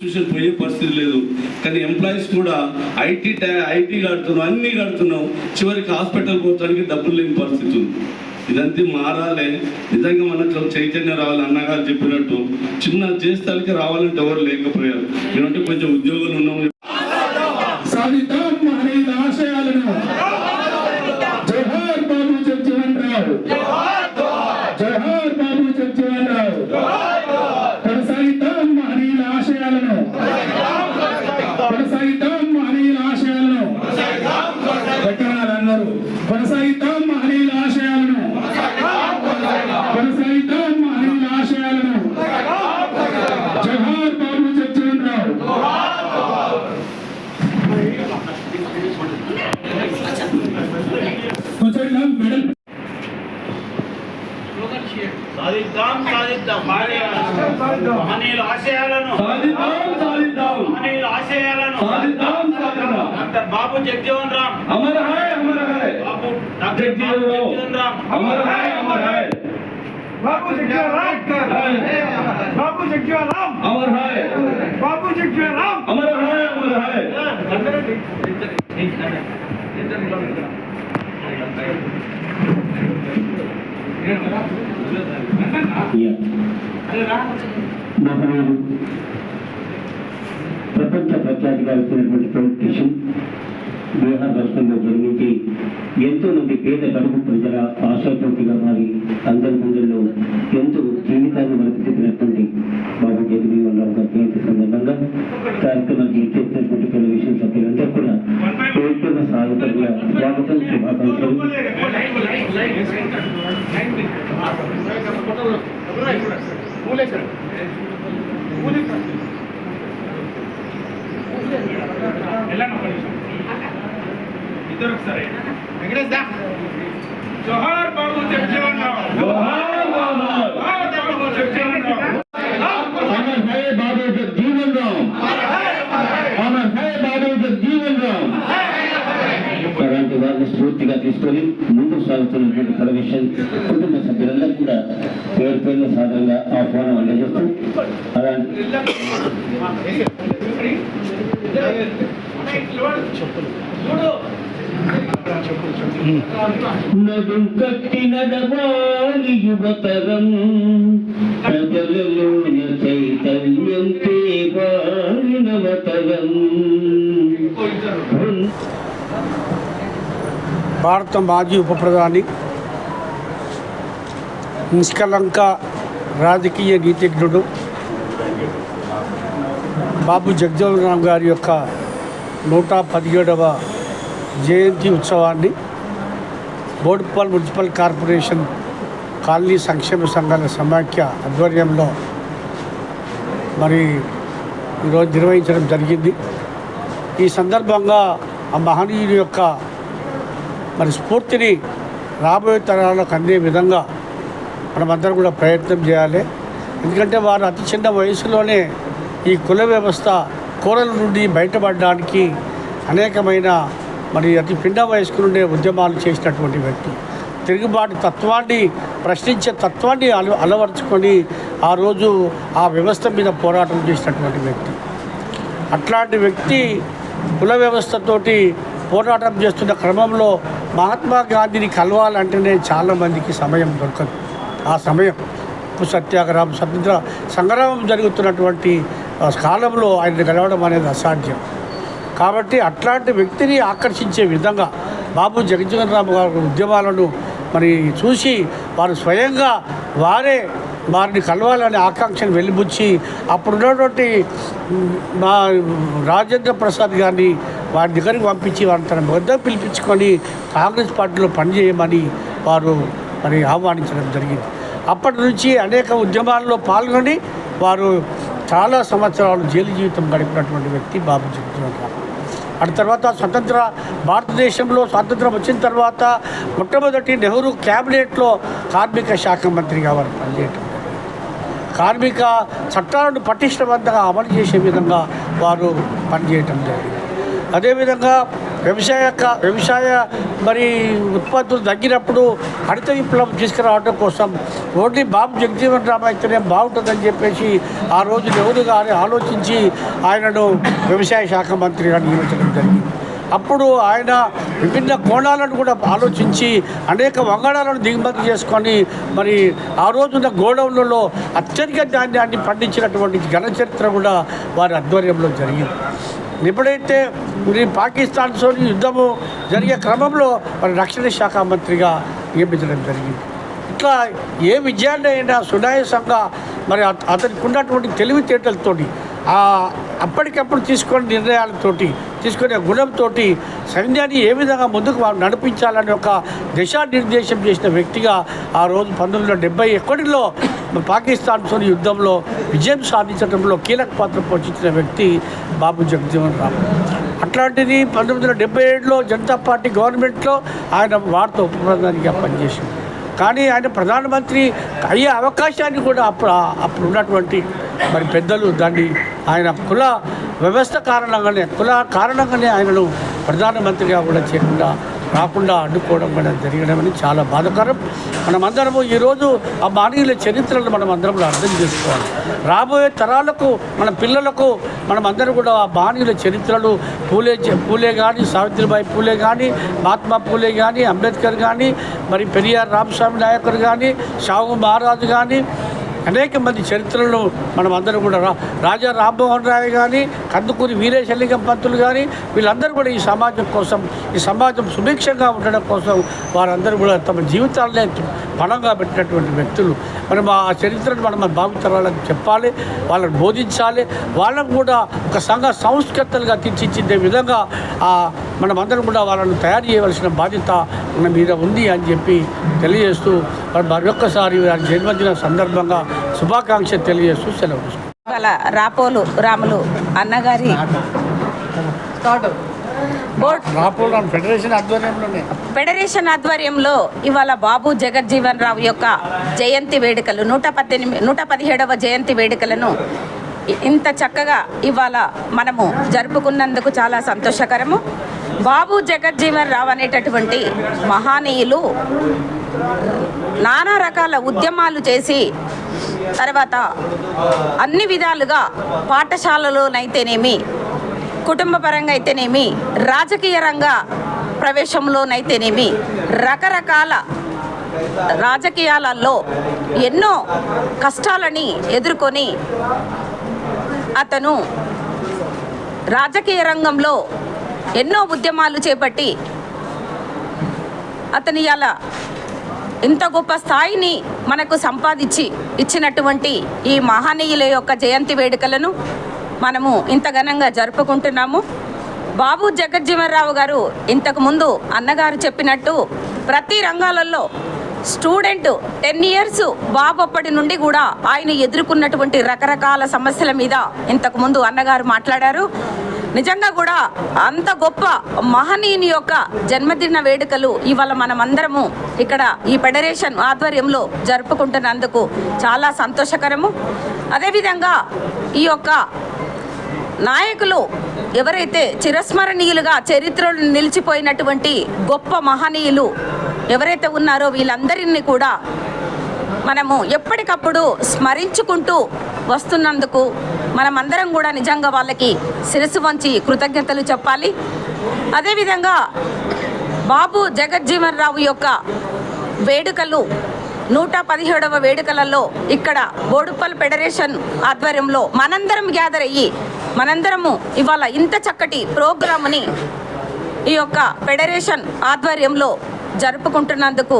Tuition పోయే పరిస్థితి లేదు. కానీ ఎంప్లాయీస్ కూడా ఐటీ ఐటీ కడుతున్నాం అన్నీ కడుతున్నాం. చివరికి హాస్పిటల్ పోతానికి డబ్బులు లేని పరిస్థితి ఉంది. ఇదంతా మారాలే. నిజంగా మనకు చైతన్యం రావాలి అన్నగారు చెప్పినట్టు. చిన్న చేస్తానికి రావాలంటే ఎవరు లేకపోయారు. మేమంటే కొంచెం ఉద్యోగులు ఉన్నాం. సాధిద్దాం ఆశయాలను. బాబు జగ్జీవన్ రావు బాబు. జగ్జీవన్ రావు కొనసాగిద్దాం మహనీయుల ఆశయాలను కొనసాగిద్దాం మహనీయుల ఆశయాలను పెట్టనాలన్నారు కొనసాగిద్దాం మహనీయుల ఆశయాలను. కొనసాగిద్దాం మహనీయుల ఆశయాలను. జోహార్ బాబు జగ్జీవన్ రావు మేడం. సాధిద్దాం సాధిద్దాం. మహనీయుల ఆశయాలను. సాధిద్దాం సాధిద్దాం. మహనీయుల ఆశయాలను. సాధిద్దాం సాధిద్దాం. డాక్టర్ బాబు జగజీవన్ రామ్ అమర హాయ్ అమర హాయ్ బాబు డాక్టర్ బాబు జగజీవన్ రామ్ అమర హాయ్ అమర హాయ్ బాబు జగ్జీవన్ రామ్ బాబు జగ్జీవన్ రామ్ అమర్ హాయ్ బాబు జగ్జీవన్ రామ్ అమర హాయ్ అమర హాయ్ మహనీయుడు ప్రపంచ ప్రఖ్యాతి గావిస్తున్నటువంటి పొలిటీషియన్ బీహార్ రాష్ట్రంలో జన్మించి ఎంతో మంది పేద కడుపు ప్రజల ఆశాజ్యోతిగా మారి అందరి గుండెల్లో ఎంతో జీవితాన్ని మలుపుతిప్పినటువంటి బాబు జగన్మోహన్ రావు గారి జయంతి సందర్భంగా కార్యక్రమానికి ఇచ్చేసినటువంటి టెలివిజన్ సభ్యులందరూ కూడా పేర్కొన్న సాగుతంగా స్వాగతం శుభాకాంక్షలు. ఇద్దరు ఒకసారి. వెంకటేష్ తీసుకొని ముందుకు సాగుతున్నటువంటి కమిషన్ కుటుంబ సభ్యులందరూ కూడా పేరు పేరున సాధారణంగా ఆహ్వానం అందజేస్తూ అలాంటి నదుం కట్టి నడవాలి యువతరం. ప్రజలలోన చైతన్యం తేవాలి నవతరం. భారత మాజీ ఉప ప్రధాని. నిష్కలంక రాజకీయ నీతిజ్ఞుడు బాబు జగజీవన్ రామ్ గారి యొక్క నూట పదిహేడవ జయంతి ఉత్సవాన్ని బోడుపాల్ మున్సిపల్ కార్పొరేషన్ కాలనీ సంక్షేమ సంఘాల సమాఖ్య ఆధ్వర్యంలో మరి ఈరోజు నిర్వహించడం జరిగింది. ఈ సందర్భంగా ఆ మహనీయుని యొక్క మరి స్ఫూర్తిని రాబోయే తరాలకు అందే విధంగా మనమందరం కూడా ప్రయత్నం చేయాలి. ఎందుకంటే వారు అతి చిన్న వయసులోనే ఈ కుల వ్యవస్థ కూరల నుండి బయటపడడానికి అనేకమైన మరి అతి పిండ వయస్కులుండే ఉద్యమాలు చేసినటువంటి వ్యక్తి. తిరుగుబాటు తత్వాన్ని ప్రశ్నించే తత్వాన్ని అల అలవర్చుకొని ఆ రోజు ఆ వ్యవస్థ మీద పోరాటం చేసినటువంటి వ్యక్తి. అట్లాంటి వ్యక్తి కుల వ్యవస్థతోటి పోరాటం చేస్తున్న క్రమంలో మహాత్మా గాంధీని కలవాలంటేనే చాలామందికి సమయం దొరకదు. ఆ సమయం ఉప్పు సత్యాగ్రహం స్వతంత్ర సంగ్రామం జరుగుతున్నటువంటి కాలంలో ఆయన కలవడం అనేది అసాధ్యం. కాబట్టి అట్లాంటి వ్యక్తిని ఆకర్షించే విధంగా బాబు జగజ్జీవన్ రామ్ గారి ఉద్యమాలను మరి చూసి వారు స్వయంగా వారే వారిని కలవాలనే ఆకాంక్షను వెలిబుచ్చి అప్పుడున్నటువంటి మా రాజేంద్ర ప్రసాద్ గారిని వారి దగ్గరికి పంపించి వారిని తన వద్ద పిలిపించుకొని కాంగ్రెస్ పార్టీలో పనిచేయమని వారు మరి ఆహ్వానించడం జరిగింది. అప్పటి నుంచి అనేక ఉద్యమాల్లో పాల్గొని వారు చాలా సంవత్సరాలు జైలు జీవితం గడిపినటువంటి వ్యక్తి బాబు జగజ్జీవన్ అటు తర్వాత స్వతంత్ర భారతదేశంలో స్వాతంత్రం వచ్చిన తర్వాత మొట్టమొదటి నెహ్రూ క్యాబినెట్లో కార్మిక శాఖ మంత్రిగా వారు పనిచేయటం. కార్మిక చట్టాలను పటిష్టవంతంగా అమలు చేసే విధంగా వారు పనిచేయటం జరిగింది. అదేవిధంగా వ్యవసాయ వ్యవసాయ మరి ఉత్పత్తులు తగ్గినప్పుడు హరిత విప్లవం తీసుకురావడం కోసం ఓన్లీ బాబు జగజీవన్ రామ్ అయితేనే బాగుంటుందని చెప్పేసి ఆ రోజు నెహ్రూ గారు ఆలోచించి ఆయనను వ్యవసాయ శాఖ మంత్రిగా నియమించడం జరిగింది. అప్పుడు ఆయన విభిన్న కోణాలను కూడా ఆలోచించి అనేక వంగడాలను దిగుమతి చేసుకొని మరి ఆ రోజున్న గోడౌన్లలో అత్యధిక ధాన్యాన్ని పండించినటువంటి ఘన చరిత్ర కూడా వారి ఆధ్వర్యంలో జరిగింది. ఎప్పుడైతే మరి పాకిస్తాన్తో యుద్ధము జరిగే క్రమంలో మరి రక్షణ శాఖ మంత్రిగా నియమించడం జరిగింది. ఇట్లా ఏ విజయాన్ని అయినా సునాయాసంగా మరి అతనికి ఉన్నటువంటి తెలివితేటలతోటి అప్పటికప్పుడు తీసుకునే నిర్ణయాలతోటి తీసుకునే గుణంతో సైన్యాన్ని ఏ విధంగా ముందుకు వారు నడిపించాలని ఒక దిశానిర్దేశం చేసిన వ్యక్తిగా ఆ రోజు పంతొమ్మిది వందల డెబ్బై ఒకటిలో పాకిస్తాన్తో యుద్ధంలో విజయం సాధించడంలో కీలక పాత్ర పోషించిన వ్యక్తి బాబు జగజీవన్ రామ్ అట్లాంటిది పంతొమ్మిది వందల డెబ్బై ఏడులో జనతా పార్టీ గవర్నమెంట్లో ఆయన వార్త ఉప ప్రధానిగా పనిచేసింది. కానీ ఆయన ప్రధానమంత్రి అయ్యే అవకాశాన్ని కూడా అప్పుడు అప్పుడు ఉన్నటువంటి మరి పెద్దలు దాన్ని ఆయన కుల వ్యవస్థ కారణంగానే కుల కారణంగానే ఆయనను ప్రధానమంత్రిగా కూడా చేయకుండా రాకుండా అడ్డుకోవడం కూడా జరగడం అని చాలా బాధకరం. మనమందరము ఈరోజు ఆ మానవుల చరిత్రను మనం అందరం కూడా అర్థం చేసుకోవాలి. రాబోయే తరాలకు మన పిల్లలకు మనం అందరం కూడా ఆ బాణీల చరిత్రలు పూలే పూలే కానీ సావిత్రిబాయి పూలే కానీ మహాత్మా పూలే కానీ అంబేద్కర్ కానీ మరి పెరియార్ రామస్వామి నాయకర్ కానీ షావు మహారాజు కానీ అనేక మంది చరిత్రలు మనం అందరం కూడా రా రాజా రామ్మోహన్ రాయ్ కానీ కందుకూరి వీరేశలింగం పంతులు కానీ వీళ్ళందరూ కూడా ఈ సమాజం కోసం ఈ సమాజం సుభిక్షంగా ఉండడం కోసం వారందరూ కూడా తమ జీవితాలనే పణంగా పెట్టినటువంటి వ్యక్తులు. మనం ఆ చరిత్రను మనం మన భావితరాలకు చెప్పాలి వాళ్ళని బోధించాలి వాళ్ళకు కూడా ఒక సంఘ సంస్కర్తలుగా తీర్చిచ్చిందే విధంగా ఆ మనమందరం కూడా వాళ్ళను తయారు చేయవలసిన బాధ్యత మన మీద ఉంది అని చెప్పి తెలియజేస్తూ మరి మరొక్కసారి వారి జన్మదిన సందర్భంగా శుభాకాంక్ష తెలియజేస్తూ సెలవు. ఇవాళ రాపోలు రాములు అన్నగారి ఫెడరేషన్ ఆధ్వర్యంలో ఇవాళ బాబు జగజ్జీవన్ రావు యొక్క జయంతి వేడుకలు నూట పద్దెనిమిది నూట పదిహేడవ జయంతి వేడుకలను ఇంత చక్కగా ఇవాళ మనము జరుపుకున్నందుకు చాలా సంతోషకరము. బాబు జగజ్జీవన్ రావు అనేటటువంటి మహానీయులు నానా రకాల ఉద్యమాలు చేసి తర్వాత అన్ని విధాలుగా పాఠశాలలోనైతేనేమి కుటుంబ పరంగా అయితేనేమి రాజకీయ రంగ ప్రవేశంలోనైతేనేమి రకరకాల రాజకీయాలలో ఎన్నో కష్టాలని ఎదుర్కొని అతను రాజకీయ రంగంలో ఎన్నో ఉద్యమాలు చేపట్టి అతని అలా ఇంత గొప్ప స్థాయిని మనకు సంపాదించి ఇచ్చినటువంటి ఈ మహనీయుల యొక్క జయంతి వేడుకలను మనము ఇంత ఘనంగా జరుపుకుంటున్నాము. బాబు జగజ్జీవనరావు గారు ఇంతకుముందు అన్నగారు చెప్పినట్టు ప్రతి రంగాలలో స్టూడెంట్ టెన్ ఇయర్స్ బాబు అప్పటి నుండి కూడా ఆయన ఎదుర్కొన్నటువంటి రకరకాల సమస్యల మీద ఇంతకు ముందు అన్నగారు మాట్లాడారు. నిజంగా కూడా అంత గొప్ప మహనీయుని యొక్క జన్మదిన వేడుకలు ఇవాళ మనమందరము ఇక్కడ ఈ ఫెడరేషన్ ఆధ్వర్యంలో జరుపుకుంటున్నందుకు చాలా సంతోషకరము. అదేవిధంగా ఈ యొక్క నాయకులు ఎవరైతే చిరస్మరణీయులుగా చరిత్రలో నిలిచిపోయినటువంటి గొప్ప మహనీయులు ఎవరైతే ఉన్నారో వీళ్ళందరినీ కూడా మనము ఎప్పటికప్పుడు స్మరించుకుంటూ వస్తున్నందుకు మనమందరం కూడా నిజంగా వాళ్ళకి శిరస్సు వంచి కృతజ్ఞతలు చెప్పాలి. అదేవిధంగా బాబు జగజ్జీవన్ రావు యొక్క వేడుకలు నూట పదిహేడవ వేడుకలలో ఇక్కడ బోడుపల్ ఫెడరేషన్ ఆధ్వర్యంలో మనందరం గ్యాదర్ అయ్యి మనందరము ఇవాళ ఇంత చక్కటి ప్రోగ్రామ్ని ఈ యొక్క ఫెడరేషన్ ఆధ్వర్యంలో జరుపుకుంటున్నందుకు